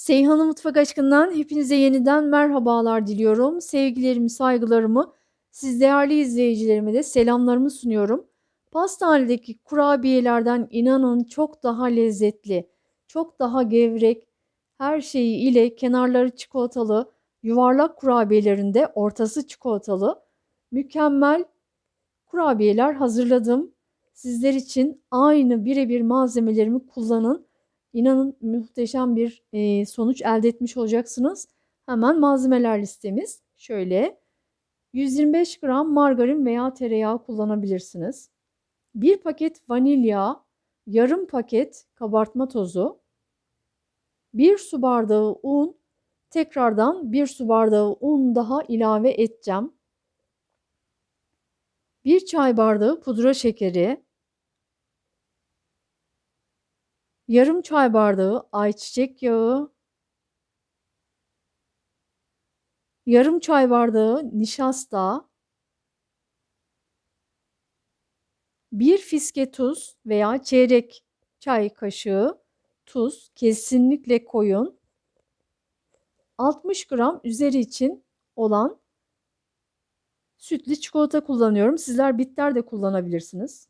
Seyhan'ın Mutfak Aşkı'ndan hepinize yeniden merhabalar diliyorum. Sevgilerimi, saygılarımı, siz değerli izleyicilerime de selamlarımı sunuyorum. Pastanedeki kurabiyelerden inanın çok daha lezzetli, çok daha gevrek, her şeyi ile kenarları çikolatalı, yuvarlak kurabiyelerinde ortası çikolatalı, mükemmel kurabiyeler hazırladım. Sizler için aynı birebir malzemelerimi kullanın. İnanın muhteşem bir e, sonuç elde etmiş olacaksınız. Hemen malzemeler listemiz şöyle. 125 gram margarin veya tereyağı kullanabilirsiniz. 1 paket vanilya, yarım paket kabartma tozu, 1 su bardağı un, tekrardan 1 su bardağı un daha ilave edeceğim. 1 çay bardağı pudra şekeri, yarım çay bardağı ayçiçek yağı, yarım çay bardağı nişasta, bir fiske tuz veya çeyrek çay kaşığı tuz kesinlikle koyun. 60 gram üzeri için olan sütlü çikolata kullanıyorum. Sizler bitter de kullanabilirsiniz.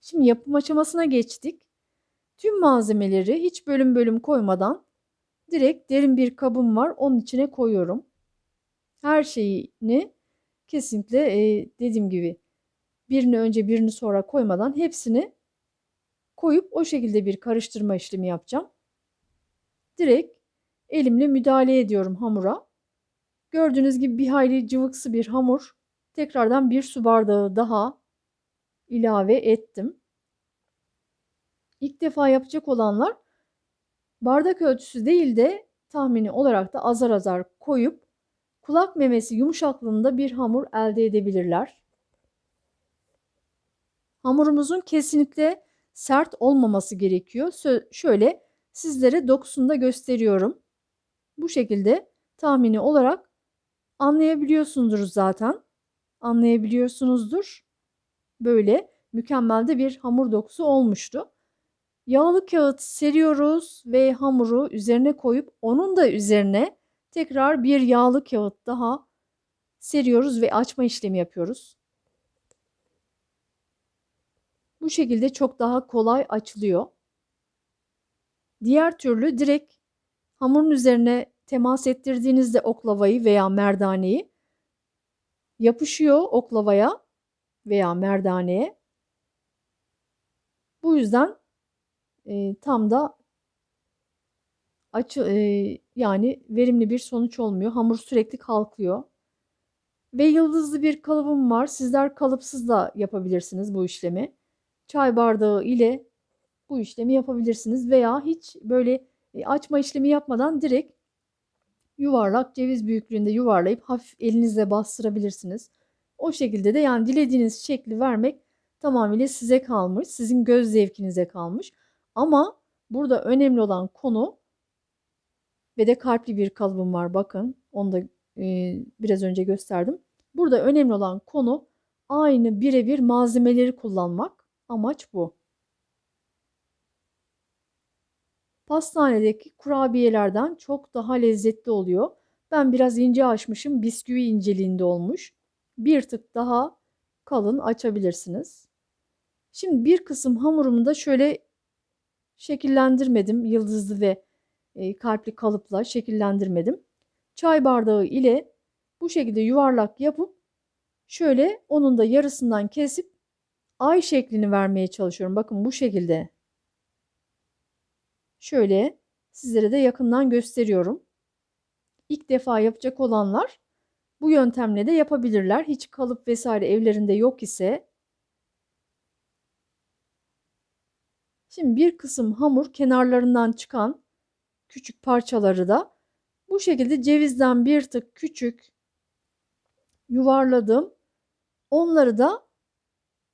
Şimdi yapım aşamasına geçtik. Tüm malzemeleri hiç bölüm bölüm koymadan direkt derin bir kabım var. Onun içine koyuyorum. Her şeyini kesinlikle e, dediğim gibi birini önce birini sonra koymadan hepsini koyup o şekilde bir karıştırma işlemi yapacağım. Direkt elimle müdahale ediyorum hamura. Gördüğünüz gibi bir hayli cıvıksı bir hamur. Tekrardan bir su bardağı daha ilave ettim. İlk defa yapacak olanlar bardak ölçüsü değil de tahmini olarak da azar azar koyup kulak memesi yumuşaklığında bir hamur elde edebilirler. Hamurumuzun kesinlikle sert olmaması gerekiyor. şöyle sizlere dokusunu da gösteriyorum. Bu şekilde tahmini olarak anlayabiliyorsunuzdur zaten. Anlayabiliyorsunuzdur. Böyle mükemmel de bir hamur dokusu olmuştu. Yağlı kağıt seriyoruz ve hamuru üzerine koyup onun da üzerine tekrar bir yağlı kağıt daha seriyoruz ve açma işlemi yapıyoruz. Bu şekilde çok daha kolay açılıyor. Diğer türlü direkt hamurun üzerine temas ettirdiğinizde oklavayı veya merdaneyi yapışıyor oklavaya veya merdaneye. Bu yüzden e, tam da açı e, yani verimli bir sonuç olmuyor. Hamur sürekli kalkıyor. Ve yıldızlı bir kalıbım var. Sizler kalıpsız da yapabilirsiniz bu işlemi. Çay bardağı ile bu işlemi yapabilirsiniz veya hiç böyle açma işlemi yapmadan direkt yuvarlak ceviz büyüklüğünde yuvarlayıp hafif elinizle bastırabilirsiniz. O şekilde de yani dilediğiniz şekli vermek tamamıyla size kalmış. Sizin göz zevkinize kalmış. Ama burada önemli olan konu ve de kalpli bir kalıbım var bakın. Onu da e, biraz önce gösterdim. Burada önemli olan konu aynı birebir malzemeleri kullanmak. Amaç bu. Pastanedeki kurabiyelerden çok daha lezzetli oluyor. Ben biraz ince açmışım. Bisküvi inceliğinde olmuş. Bir tık daha kalın açabilirsiniz. Şimdi bir kısım hamurumu da şöyle şekillendirmedim. Yıldızlı ve e, kalpli kalıpla şekillendirmedim. Çay bardağı ile bu şekilde yuvarlak yapıp şöyle onun da yarısından kesip ay şeklini vermeye çalışıyorum. Bakın bu şekilde. Şöyle sizlere de yakından gösteriyorum. İlk defa yapacak olanlar bu yöntemle de yapabilirler. Hiç kalıp vesaire evlerinde yok ise Şimdi bir kısım hamur kenarlarından çıkan küçük parçaları da bu şekilde cevizden bir tık küçük yuvarladım. Onları da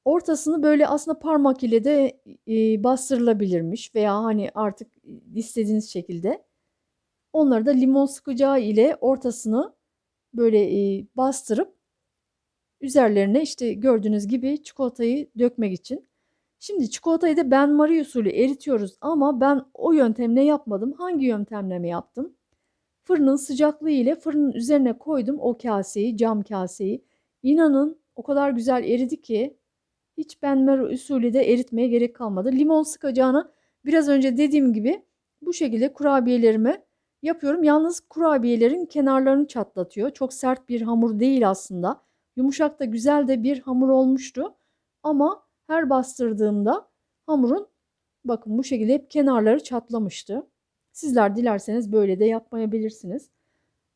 ortasını böyle aslında parmak ile de e, bastırılabilirmiş veya hani artık istediğiniz şekilde. Onları da limon sıkacağı ile ortasını böyle e, bastırıp üzerlerine işte gördüğünüz gibi çikolatayı dökmek için Şimdi çikolatayı da ben Marie usulü eritiyoruz ama ben o yöntemle yapmadım. Hangi yöntemle mi yaptım? Fırının sıcaklığı ile fırının üzerine koydum o kaseyi, cam kaseyi. İnanın o kadar güzel eridi ki hiç benmer usulü de eritmeye gerek kalmadı. Limon sıkacağına biraz önce dediğim gibi bu şekilde kurabiyelerimi yapıyorum. Yalnız kurabiyelerin kenarlarını çatlatıyor. Çok sert bir hamur değil aslında. Yumuşak da güzel de bir hamur olmuştu. Ama her bastırdığımda hamurun bakın bu şekilde hep kenarları çatlamıştı. Sizler dilerseniz böyle de yapmayabilirsiniz.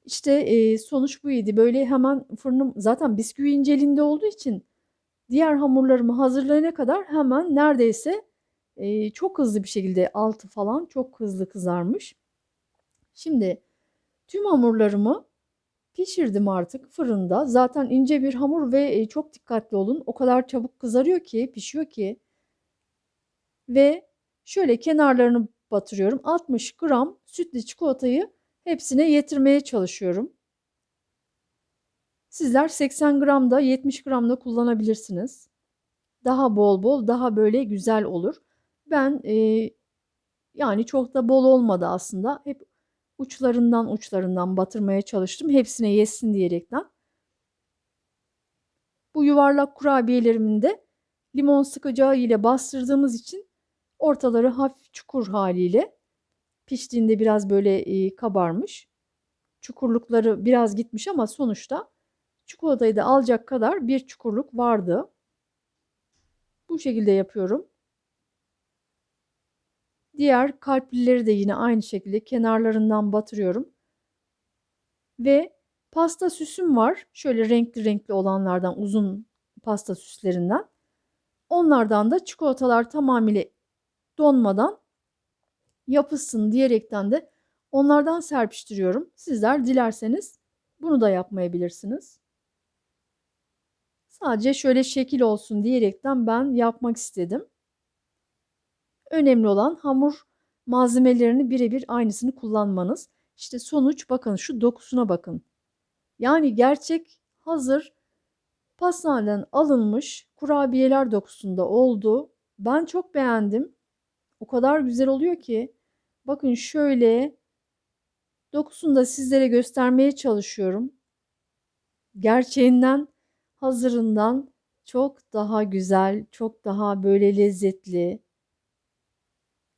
İşte e, sonuç buydu. Böyle hemen fırınım zaten bisküvi inceliğinde olduğu için diğer hamurlarımı hazırlayana kadar hemen neredeyse e, çok hızlı bir şekilde altı falan çok hızlı kızarmış. Şimdi tüm hamurlarımı pişirdim artık fırında. Zaten ince bir hamur ve e, çok dikkatli olun. O kadar çabuk kızarıyor ki, pişiyor ki. Ve şöyle kenarlarını batırıyorum. 60 gram sütlü çikolatayı hepsine yetirmeye çalışıyorum. Sizler 80 gram da 70 gram da kullanabilirsiniz. Daha bol bol daha böyle güzel olur. Ben e, yani çok da bol olmadı aslında. Hep uçlarından uçlarından batırmaya çalıştım. Hepsine yesin diyerekten. Bu yuvarlak kurabiyelerimin de limon sıkacağı ile bastırdığımız için ortaları hafif çukur haliyle piştiğinde biraz böyle e, kabarmış. Çukurlukları biraz gitmiş ama sonuçta çikolatayı da alacak kadar bir çukurluk vardı. Bu şekilde yapıyorum. Diğer kalplileri de yine aynı şekilde kenarlarından batırıyorum. Ve pasta süsüm var. Şöyle renkli renkli olanlardan uzun pasta süslerinden. Onlardan da çikolatalar tamamıyla donmadan yapışsın diyerekten de onlardan serpiştiriyorum. Sizler dilerseniz bunu da yapmayabilirsiniz. Sadece şöyle şekil olsun diyerekten ben yapmak istedim. Önemli olan hamur malzemelerini birebir aynısını kullanmanız. İşte sonuç bakın şu dokusuna bakın. Yani gerçek hazır pastaneden alınmış kurabiyeler dokusunda oldu. Ben çok beğendim. O kadar güzel oluyor ki. Bakın şöyle dokusunu da sizlere göstermeye çalışıyorum. Gerçeğinden, hazırından çok daha güzel, çok daha böyle lezzetli.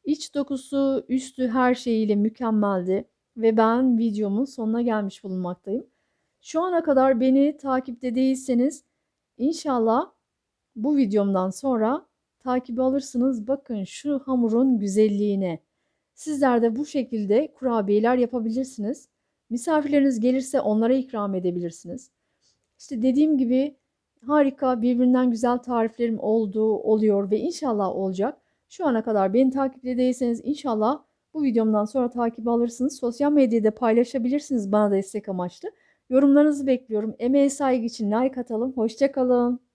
İç dokusu, üstü her şeyiyle mükemmeldi ve ben videomun sonuna gelmiş bulunmaktayım. Şu ana kadar beni takipte değilseniz inşallah bu videomdan sonra takip alırsınız. Bakın şu hamurun güzelliğine. Sizler de bu şekilde kurabiyeler yapabilirsiniz. Misafirleriniz gelirse onlara ikram edebilirsiniz. İşte dediğim gibi harika birbirinden güzel tariflerim olduğu oluyor ve inşallah olacak. Şu ana kadar beni takipte değilseniz inşallah bu videomdan sonra takip alırsınız. Sosyal medyada paylaşabilirsiniz bana destek amaçlı. Yorumlarınızı bekliyorum. Emeğe saygı için like atalım. Hoşçakalın.